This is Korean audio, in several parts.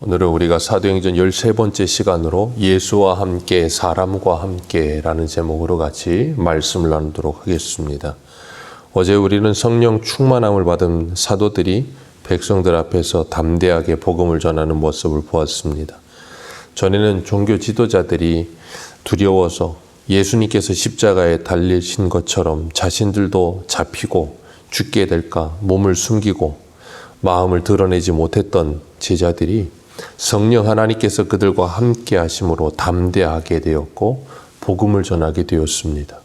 오늘은 우리가 사도행전 13번째 시간으로 예수와 함께 사람과 함께라는 제목으로 같이 말씀을 나누도록 하겠습니다. 어제 우리는 성령 충만함을 받은 사도들이 백성들 앞에서 담대하게 복음을 전하는 모습을 보았습니다. 전에는 종교 지도자들이 두려워서 예수님께서 십자가에 달리신 것처럼 자신들도 잡히고 죽게 될까 몸을 숨기고 마음을 드러내지 못했던 제자들이 성령 하나님께서 그들과 함께 하심으로 담대하게 되었고 복음을 전하게 되었습니다.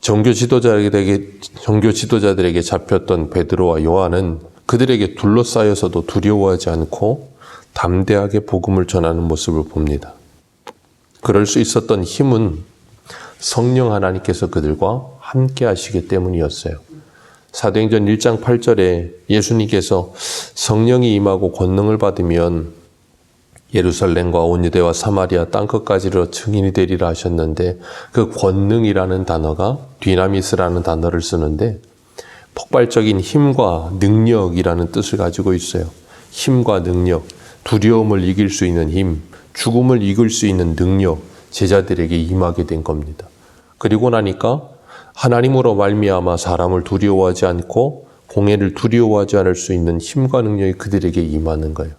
종교 지도자들에게 종교 지도자들에게 잡혔던 베드로와 요한은 그들에게 둘러싸여서도 두려워하지 않고 담대하게 복음을 전하는 모습을 봅니다. 그럴 수 있었던 힘은 성령 하나님께서 그들과 함께 하시기 때문이었어요. 사도행전 1장 8절에 예수님께서 성령이 임하고 권능을 받으면 예루살렘과 온 유대와 사마리아 땅 끝까지로 증인이 되리라 하셨는데 그 권능이라는 단어가 뒤나미스라는 단어를 쓰는데 폭발적인 힘과 능력이라는 뜻을 가지고 있어요. 힘과 능력, 두려움을 이길 수 있는 힘, 죽음을 이길 수 있는 능력 제자들에게 임하게 된 겁니다. 그리고 나니까 하나님으로 말미암아 사람을 두려워하지 않고 공예를 두려워하지 않을 수 있는 힘과 능력이 그들에게 임하는 거예요.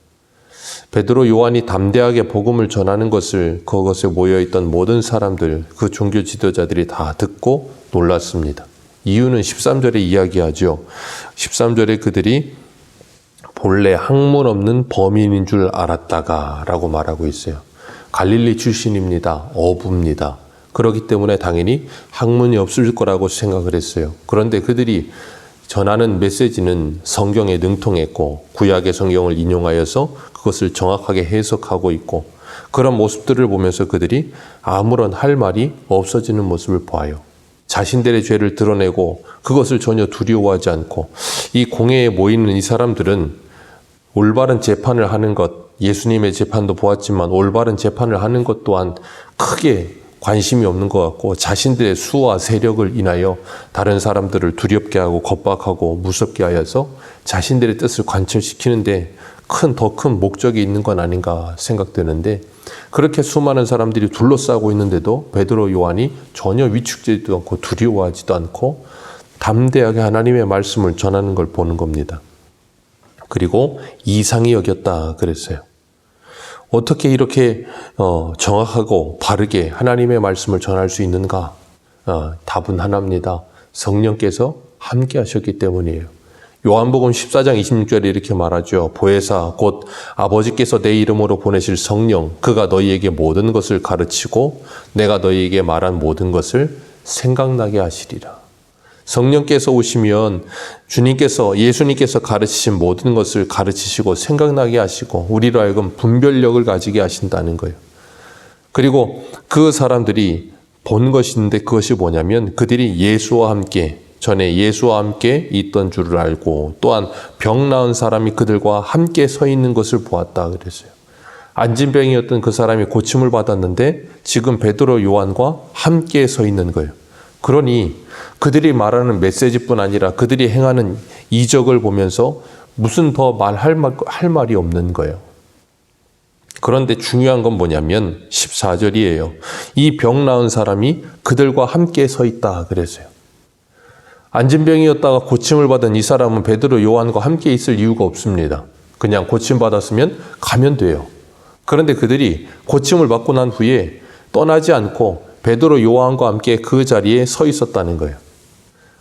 베드로 요한이 담대하게 복음을 전하는 것을 그것에 모여 있던 모든 사람들 그 종교 지도자들이 다 듣고 놀랐습니다. 이유는 13절에 이야기하죠. 13절에 그들이 본래 학문 없는 범인인 줄 알았다가라고 말하고 있어요. 갈릴리 출신입니다. 어부입니다. 그렇기 때문에 당연히 학문이 없을 거라고 생각을 했어요. 그런데 그들이 전하는 메시지는 성경에 능통했고 구약의 성경을 인용하여서 그것을 정확하게 해석하고 있고 그런 모습들을 보면서 그들이 아무런 할 말이 없어지는 모습을 보아요. 자신들의 죄를 드러내고 그것을 전혀 두려워하지 않고 이 공회에 모이는 이 사람들은 올바른 재판을 하는 것, 예수님의 재판도 보았지만 올바른 재판을 하는 것 또한 크게 관심이 없는 것 같고 자신들의 수와 세력을 인하여 다른 사람들을 두렵게 하고 겁박하고 무섭게 하여서 자신들의 뜻을 관철시키는데 큰, 더 큰 목적이 있는 건 아닌가 생각되는데 그렇게 수많은 사람들이 둘러싸고 있는데도 베드로 요한이 전혀 위축되지도 않고 두려워하지도 않고 담대하게 하나님의 말씀을 전하는 걸 보는 겁니다. 그리고 이상히 여겼다 그랬어요. 어떻게 이렇게 어, 정확하고 바르게 하나님의 말씀을 전할 수 있는가? 어, 답은 하나입니다. 성령께서 함께 하셨기 때문이에요. 요한복음 14장 26절에 이렇게 말하죠. 보혜사 곧 아버지께서 내 이름으로 보내실 성령 그가 너희에게 모든 것을 가르치고 내가 너희에게 말한 모든 것을 생각나게 하시리라. 성령께서 오시면 주님께서 예수님께서 가르치신 모든 것을 가르치시고 생각나게 하시고 우리로 하여금 분별력을 가지게 하신다는 거예요. 그리고 그 사람들이 본 것인데 그것이 뭐냐면 그들이 예수와 함께 전에 예수와 함께 있던 줄을 알고 또한 병 나은 사람이 그들과 함께 서 있는 것을 보았다 그랬어요. 안진병이었던 그 사람이 고침을 받았는데 지금 베드로 요한과 함께 서 있는 거예요. 그러니 그들이 말하는 메시지뿐 아니라 그들이 행하는 이적을 보면서 무슨 더 말할 말, 할 말이 없는 거예요. 그런데 중요한 건 뭐냐면 14절이에요. 이 병 나은 사람이 그들과 함께 서 있다 그랬어요. 안진병이었다가 고침을 받은 이 사람은 베드로 요한과 함께 있을 이유가 없습니다. 그냥 고침 받았으면 가면 돼요. 그런데 그들이 고침을 받고 난 후에 떠나지 않고 베드로 요한과 함께 그 자리에 서 있었다는 거예요.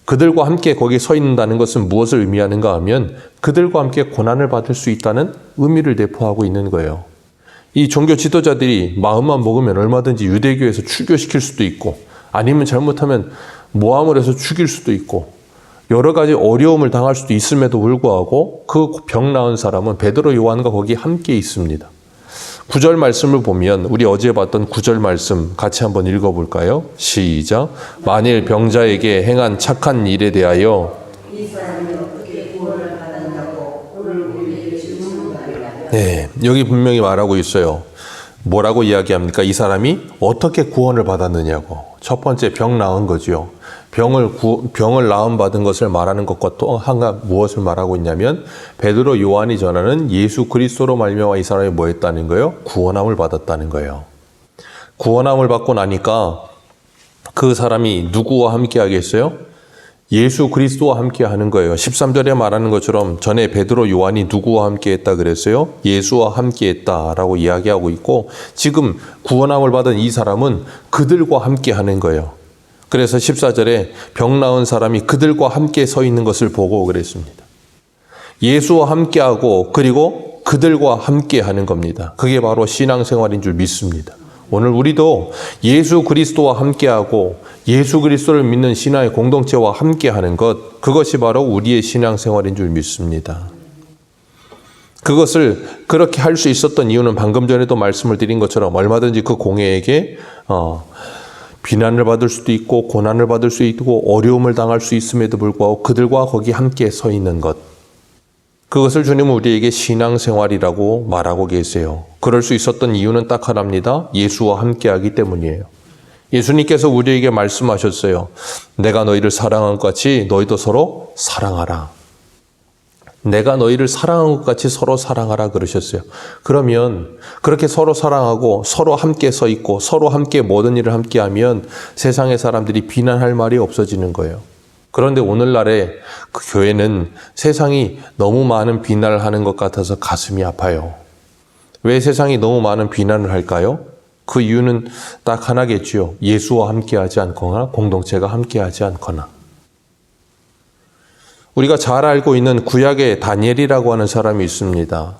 그들과 함께 거기 서 있는다는 것은 무엇을 의미하는가 하면 그들과 함께 고난을 받을 수 있다는 의미를 내포하고 있는 거예요. 이 종교 지도자들이 마음만 먹으면 얼마든지 유대교에서 출교시킬 수도 있고 아니면 잘못하면 모함을 해서 죽일 수도 있고 여러 가지 어려움을 당할 수도 있음에도 불구하고 그 병 나은 사람은 베드로 요한과 거기 함께 있습니다. 구절 말씀을 보면 우리 어제 봤던 구절 말씀 같이 한번 읽어 볼까요? 시작. 만일 병자에게 행한 착한 일에 대하여 네, 여기 분명히 말하고 있어요. 뭐라고 이야기합니까? 이 사람이 어떻게 구원을 받았느냐고. 첫 번째 병 나은 거지요. 병을 구, 병을 나음 받은 것을 말하는 것과 또 한가 무엇을 말하고 있냐면 베드로 요한이 전하는 예수 그리스도로 말미암아 이 사람이 뭐 했다는 거예요? 구원함을 받았다는 거예요. 구원함을 받고 나니까 그 사람이 누구와 함께 하겠어요? 예수 그리스도와 함께 하는 거예요. 13절에 말하는 것처럼 전에 베드로 요한이 누구와 함께 했다 그랬어요? 예수와 함께 했다라고 이야기하고 있고 지금 구원함을 받은 이 사람은 그들과 함께 하는 거예요. 그래서 14절에 병 나은 사람이 그들과 함께 서 있는 것을 보고 그랬습니다. 예수와 함께 하고 그리고 그들과 함께 하는 겁니다. 그게 바로 신앙생활인 줄 믿습니다. 오늘 우리도 예수 그리스도와 함께하고 예수 그리스도를 믿는 신앙의 공동체와 함께하는 것 그것이 바로 우리의 신앙생활인 줄 믿습니다. 그것을 그렇게 할 수 있었던 이유는 방금 전에도 말씀을 드린 것처럼 얼마든지 그 공회에게 어, 비난을 받을 수도 있고 고난을 받을 수 있고 어려움을 당할 수 있음에도 불구하고 그들과 거기 함께 서 있는 것 그것을 주님은 우리에게 신앙생활이라고 말하고 계세요. 그럴 수 있었던 이유는 딱 하나입니다. 예수와 함께하기 때문이에요. 예수님께서 우리에게 말씀하셨어요. 내가 너희를 사랑한 것 같이 너희도 서로 사랑하라. 내가 너희를 사랑한 것 같이 서로 사랑하라 그러셨어요. 그러면 그렇게 서로 사랑하고 서로 함께 서 있고 서로 함께 모든 일을 함께 하면 세상의 사람들이 비난할 말이 없어지는 거예요. 그런데 오늘날에 그 교회는 세상이 너무 많은 비난을 하는 것 같아서 가슴이 아파요. 왜 세상이 너무 많은 비난을 할까요? 그 이유는 딱 하나겠지요. 예수와 함께하지 않거나 공동체가 함께하지 않거나. 우리가 잘 알고 있는 구약의 다니엘이라고 하는 사람이 있습니다.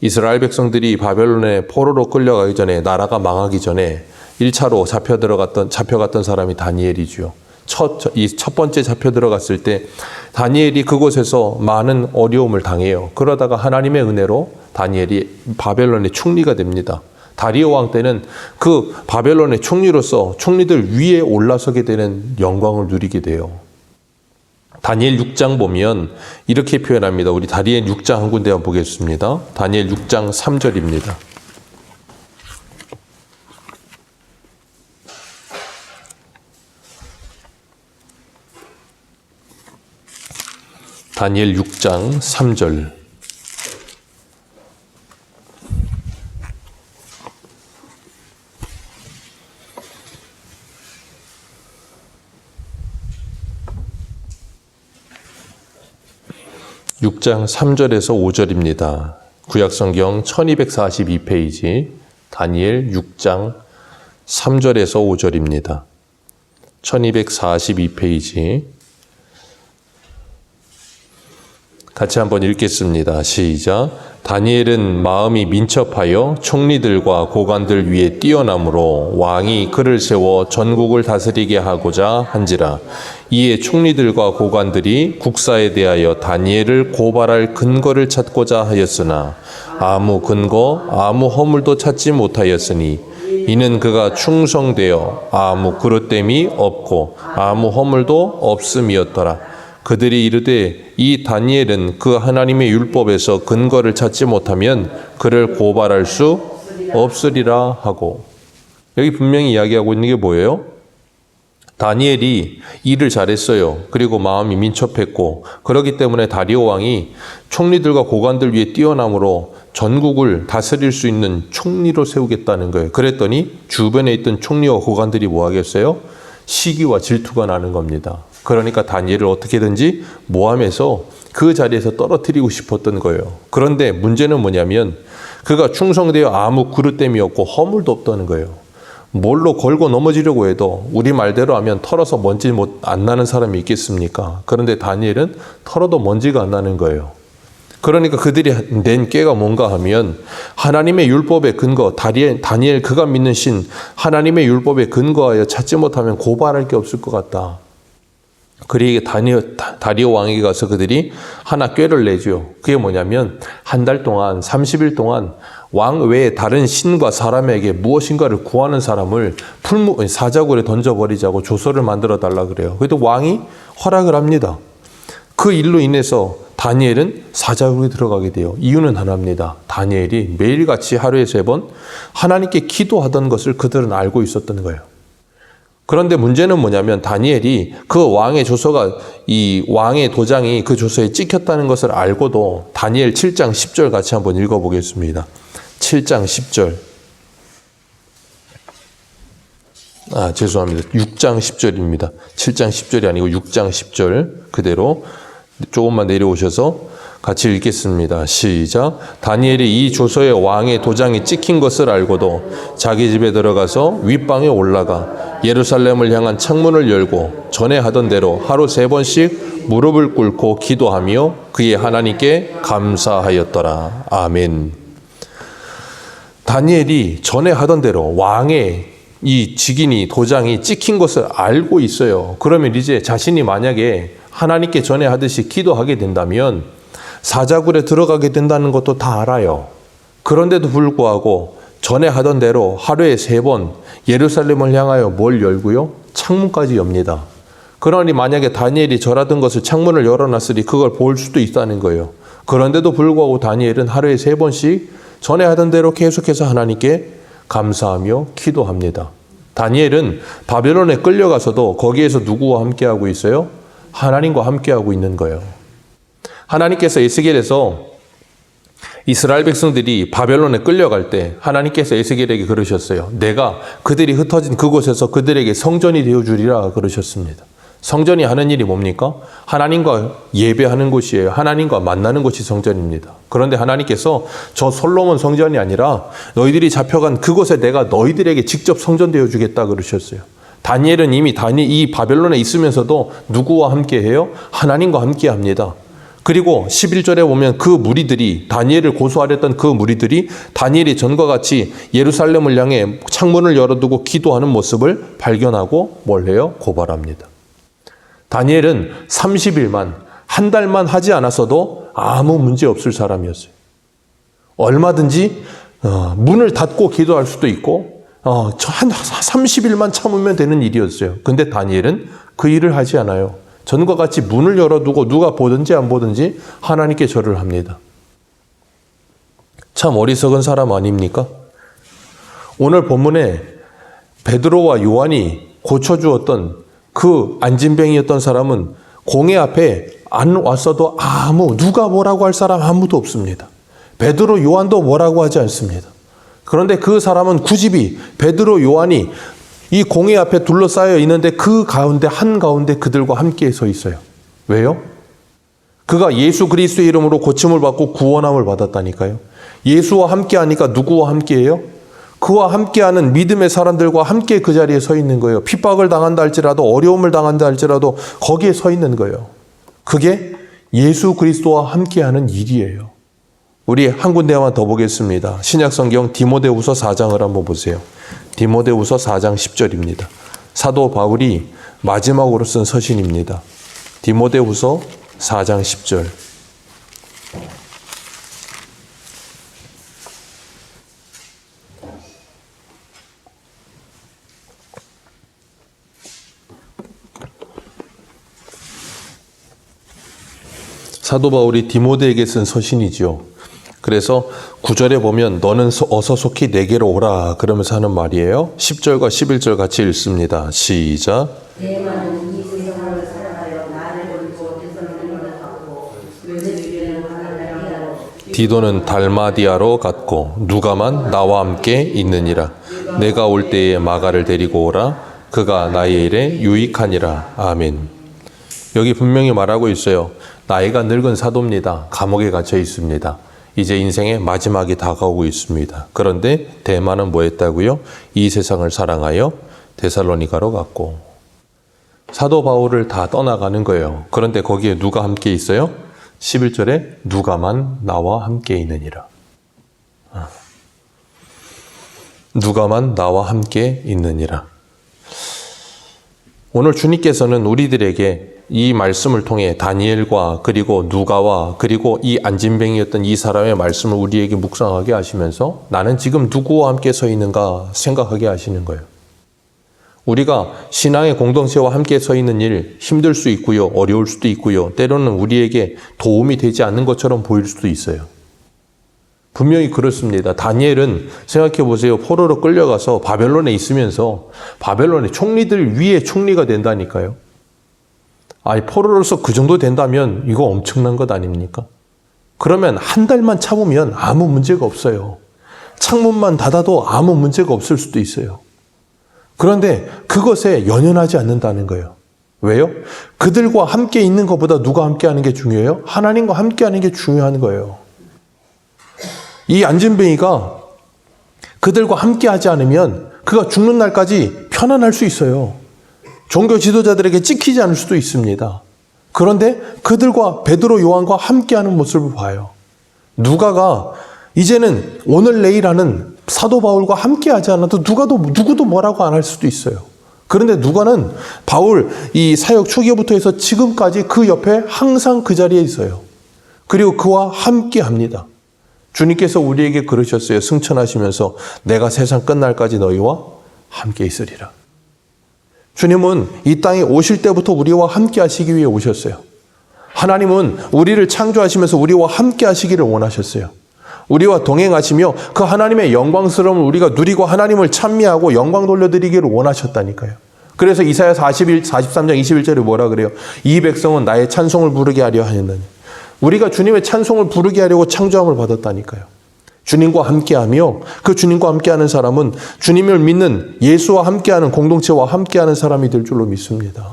이스라엘 백성들이 바벨론에 포로로 끌려가기 전에 나라가 망하기 전에 1차로 잡혀 들어갔던 잡혀갔던 사람이 다니엘이지요. 첫, 이 첫 번째 잡혀 들어갔을 때 다니엘이 그곳에서 많은 어려움을 당해요. 그러다가 하나님의 은혜로 다니엘이 바벨론의 총리가 됩니다. 다리오 왕 때는 그 바벨론의 총리로서 총리들 위에 올라서게 되는 영광을 누리게 돼요. 다니엘 6장 보면 이렇게 표현합니다. 우리 다니엘 6장 한 군데 한번 보겠습니다. 다니엘 6장 3절입니다. 다니엘 6장 3절. 육장 3절에서 5절입니다. 구약성경 1242페이지 다니엘 6장 3절에서 5절입니다. 1242페이지 같이 한번 읽겠습니다. 시작. 다니엘은 마음이 민첩하여 총리들과 고관들 위에 뛰어남으로 왕이 그를 세워 전국을 다스리게 하고자 한지라. 이에 총리들과 고관들이 국사에 대하여 다니엘을 고발할 근거를 찾고자 하였으나 아무 근거, 아무 허물도 찾지 못하였으니 이는 그가 충성되어 아무 그릇됨이 없고 아무 허물도 없음이었더라. 그들이 이르되 이 다니엘은 그 하나님의 율법에서 근거를 찾지 못하면 그를 고발할 수 없으리라 하고 여기 분명히 이야기하고 있는 게 뭐예요? 다니엘이 일을 잘했어요. 그리고 마음이 민첩했고 그러기 때문에 다리오 왕이 총리들과 고관들 위에 뛰어남으로 전국을 다스릴 수 있는 총리로 세우겠다는 거예요. 그랬더니 주변에 있던 총리와 고관들이 뭐 하겠어요? 시기와 질투가 나는 겁니다. 그러니까 다니엘을 어떻게든지 모함해서 그 자리에서 떨어뜨리고 싶었던 거예요. 그런데 문제는 뭐냐면 그가 충성되어 아무 그릇됨이 없고 허물도 없다는 거예요. 뭘로 걸고 넘어지려고 해도 우리 말대로 하면 털어서 먼지 못 안 나는 사람이 있겠습니까? 그런데 다니엘은 털어도 먼지가 안 나는 거예요. 그러니까 그들이 낸 꾀가 뭔가 하면 하나님의 율법의 근거, 다니엘, 다니엘 그가 믿는 신 하나님의 율법에 근거하여 찾지 못하면 고발할 게 없을 것 같다. 그리에 다니오, 다리오 왕에게 가서 그들이 하나 꾀를 내죠. 그게 뭐냐면 한 달 동안 30일 동안 왕 외에 다른 신과 사람에게 무엇인가를 구하는 사람을 풀무 사자굴에 던져버리자고 조서를 만들어 달라 그래요. 그래도 왕이 허락을 합니다. 그 일로 인해서 다니엘은 사자굴에 들어가게 돼요. 이유는 하나입니다. 다니엘이 매일같이 하루에 세 번 하나님께 기도하던 것을 그들은 알고 있었던 거예요. 그런데 문제는 뭐냐면 다니엘이 그 왕의 조서가 이 왕의 도장이 그 조서에 찍혔다는 것을 알고도 다니엘 7장 10절 같이 한번 읽어보겠습니다. 7장 10절. 아, 죄송합니다. 6장 10절입니다. 7장 10절이 아니고 6장 10절 그대로 조금만 내려오셔서 같이 읽겠습니다. 시작. 다니엘이 이 조서에 왕의 도장이 찍힌 것을 알고도 자기 집에 들어가서 윗방에 올라가 예루살렘을 향한 창문을 열고 전에 하던 대로 하루 세 번씩 무릎을 꿇고 기도하며 그의 하나님께 감사하였더라. 아멘. 다니엘이 전에 하던 대로 왕의 이 직인이 도장이 찍힌 것을 알고 있어요. 그러면 이제 자신이 만약에 하나님께 전에 하듯이 기도하게 된다면 사자굴에 들어가게 된다는 것도 다 알아요. 그런데도 불구하고 전에 하던 대로 하루에 세 번 예루살렘을 향하여 뭘 열고요? 창문까지 엽니다. 그러니 만약에 다니엘이 절하던 것을 창문을 열어놨으니 그걸 볼 수도 있다는 거예요. 그런데도 불구하고 다니엘은 하루에 세 번씩 전에 하던 대로 계속해서 하나님께 감사하며 기도합니다. 다니엘은 바벨론에 끌려가서도 거기에서 누구와 함께하고 있어요? 하나님과 함께하고 있는 거예요. 하나님께서 에스겔에서 이스라엘 백성들이 바벨론에 끌려갈 때 하나님께서 에스겔에게 그러셨어요. 내가 그들이 흩어진 그곳에서 그들에게 성전이 되어 주리라 그러셨습니다. 성전이 하는 일이 뭡니까? 하나님과 예배하는 곳이에요. 하나님과 만나는 곳이 성전입니다. 그런데 하나님께서 저 솔로몬 성전이 아니라 너희들이 잡혀간 그곳에 내가 너희들에게 직접 성전 되어 주겠다 그러셨어요. 다니엘은 이미 다니 이 바벨론에 있으면서도 누구와 함께 해요? 하나님과 함께 합니다. 그리고 11절에 보면 그 무리들이 다니엘을 고소하렸던 그 무리들이 다니엘이 전과 같이 예루살렘을 향해 창문을 열어두고 기도하는 모습을 발견하고 뭘 해요? 고발합니다. 다니엘은 30일만 한 달만 하지 않았어도 아무 문제 없을 사람이었어요. 얼마든지 어, 문을 닫고 기도할 수도 있고 어, 한 30일만 참으면 되는 일이었어요. 근데 다니엘은 그 일을 하지 않아요. 전과 같이 문을 열어두고 누가 보든지 안 보든지 하나님께 절을 합니다. 참 어리석은 사람 아닙니까? 오늘 본문에 베드로와 요한이 고쳐주었던 그 안진병이었던 사람은 공회 앞에 안 왔어도 아무 누가 뭐라고 할 사람 아무도 없습니다. 베드로 요한도 뭐라고 하지 않습니다. 그런데 그 사람은 구집이 베드로 요한이 이 공회 앞에 둘러싸여 있는데 그 가운데 한 가운데 그들과 함께 서 있어요. 왜요? 그가 예수 그리스도의 이름으로 고침을 받고 구원함을 받았다니까요. 예수와 함께 하니까 누구와 함께해요? 그와 함께하는 믿음의 사람들과 함께 그 자리에 서 있는 거예요. 핍박을 당한다 할지라도 어려움을 당한다 할지라도 거기에 서 있는 거예요. 그게 예수 그리스도와 함께하는 일이에요. 우리 한 군데만 더 보겠습니다. 신약성경 디모데후서 4장을 한번 보세요. 디모데후서 4장 10절입니다. 사도 바울이 마지막으로 쓴 서신입니다. 디모데후서 4장 10절. 사도 바울이 디모데에게 쓴 서신이지요. 그래서 구절에 보면 너는 어서 속히 내게로 오라 그러면서 하는 말이에요. 10절과 11절 같이 읽습니다. 시작. 디도는 달마디아로 갔고 누가만 나와 함께 있느니라. 내가 올 때에 마가를 데리고 오라. 그가 나의 일에 유익하니라. 아멘. 여기 분명히 말하고 있어요. 나이가 늙은 사도입니다. 감옥에 갇혀 있습니다. 이제 인생의 마지막이 다가오고 있습니다. 그런데 대만은 뭐 했다고요? 이 세상을 사랑하여 데살로니가로 갔고 사도 바울을 다 떠나가는 거예요. 그런데 거기에 누가 함께 있어요? 11절에 누가만 나와 함께 있느니라. 아. 누가만 나와 함께 있느니라. 오늘 주님께서는 우리들에게 이 말씀을 통해 다니엘과 그리고 누가와 그리고 이 안진뱅이였던 이 사람의 말씀을 우리에게 묵상하게 하시면서 나는 지금 누구와 함께 서 있는가 생각하게 하시는 거예요. 우리가 신앙의 공동체와 함께 서 있는 일 힘들 수 있고요. 어려울 수도 있고요. 때로는 우리에게 도움이 되지 않는 것처럼 보일 수도 있어요. 분명히 그렇습니다. 다니엘은 생각해 보세요. 포로로 끌려가서 바벨론에 있으면서 바벨론의 총리들 위에 총리가 된다니까요. 아니, 포로로서 그 정도 된다면 이거 엄청난 것 아닙니까? 그러면 한 달만 참으면 아무 문제가 없어요. 창문만 닫아도 아무 문제가 없을 수도 있어요. 그런데 그것에 연연하지 않는다는 거예요. 왜요? 그들과 함께 있는 것보다 누가 함께 하는 게 중요해요? 하나님과 함께 하는 게 중요한 거예요. 이 안진뱅이가 그들과 함께 하지 않으면 그가 죽는 날까지 편안할 수 있어요. 종교 지도자들에게 찍히지 않을 수도 있습니다. 그런데 그들과 베드로 요한과 함께하는 모습을 봐요. 누가가 이제는 오늘 내일 하는 사도 바울과 함께하지 않아도 누가도 누구도 뭐라고 안 할 수도 있어요. 그런데 누가는 바울 이 사역 초기부터 해서 지금까지 그 옆에 항상 그 자리에 있어요. 그리고 그와 함께합니다. 주님께서 우리에게 그러셨어요. 승천하시면서 내가 세상 끝날까지 너희와 함께 있으리라. 주님은 이 땅에 오실 때부터 우리와 함께 하시기 위해 오셨어요. 하나님은 우리를 창조하시면서 우리와 함께 하시기를 원하셨어요. 우리와 동행하시며 그 하나님의 영광스러움을 우리가 누리고 하나님을 찬미하고 영광 돌려드리기를 원하셨다니까요. 그래서 이사야 41, 43장 21절에 뭐라 그래요? 이 백성은 나의 찬송을 부르게 하려 하였느니. 우리가 주님의 찬송을 부르게 하려고 창조함을 받았다니까요. 주님과 함께하며 그 주님과 함께하는 사람은 주님을 믿는 예수와 함께하는 공동체와 함께하는 사람이 될 줄로 믿습니다.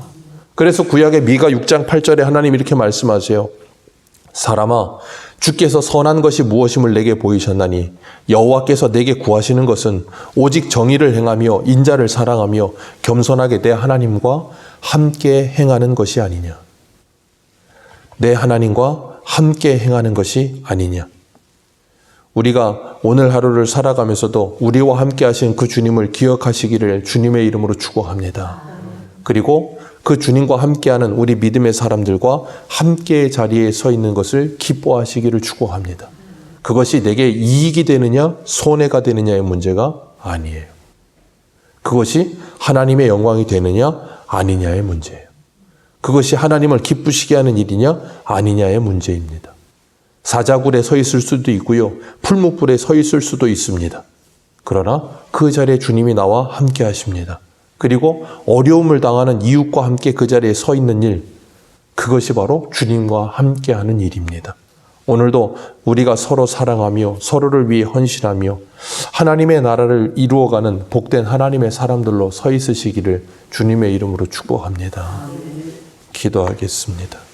그래서 구약의 미가 6장 8절에 하나님 이렇게 말씀하세요. 사람아 주께서 선한 것이 무엇임을 내게 보이셨나니 여호와께서 내게 구하시는 것은 오직 정의를 행하며 인자를 사랑하며 겸손하게 내 하나님과 함께 행하는 것이 아니냐. 내 하나님과 함께 행하는 것이 아니냐. 우리가 오늘 하루를 살아가면서도 우리와 함께 하신 그 주님을 기억하시기를 주님의 이름으로 축원합니다. 그리고 그 주님과 함께하는 우리 믿음의 사람들과 함께 자리에 서 있는 것을 기뻐하시기를 축원합니다. 그것이 내게 이익이 되느냐 손해가 되느냐의 문제가 아니에요. 그것이 하나님의 영광이 되느냐 아니냐의 문제예요. 그것이 하나님을 기쁘시게 하는 일이냐 아니냐의 문제입니다. 사자굴에 서 있을 수도 있고요. 풀무불에 서 있을 수도 있습니다. 그러나 그 자리에 주님이 나와 함께 하십니다. 그리고 어려움을 당하는 이웃과 함께 그 자리에 서 있는 일, 그것이 바로 주님과 함께 하는 일입니다. 오늘도 우리가 서로 사랑하며 서로를 위해 헌신하며 하나님의 나라를 이루어가는 복된 하나님의 사람들로 서 있으시기를 주님의 이름으로 축복합니다. 기도하겠습니다.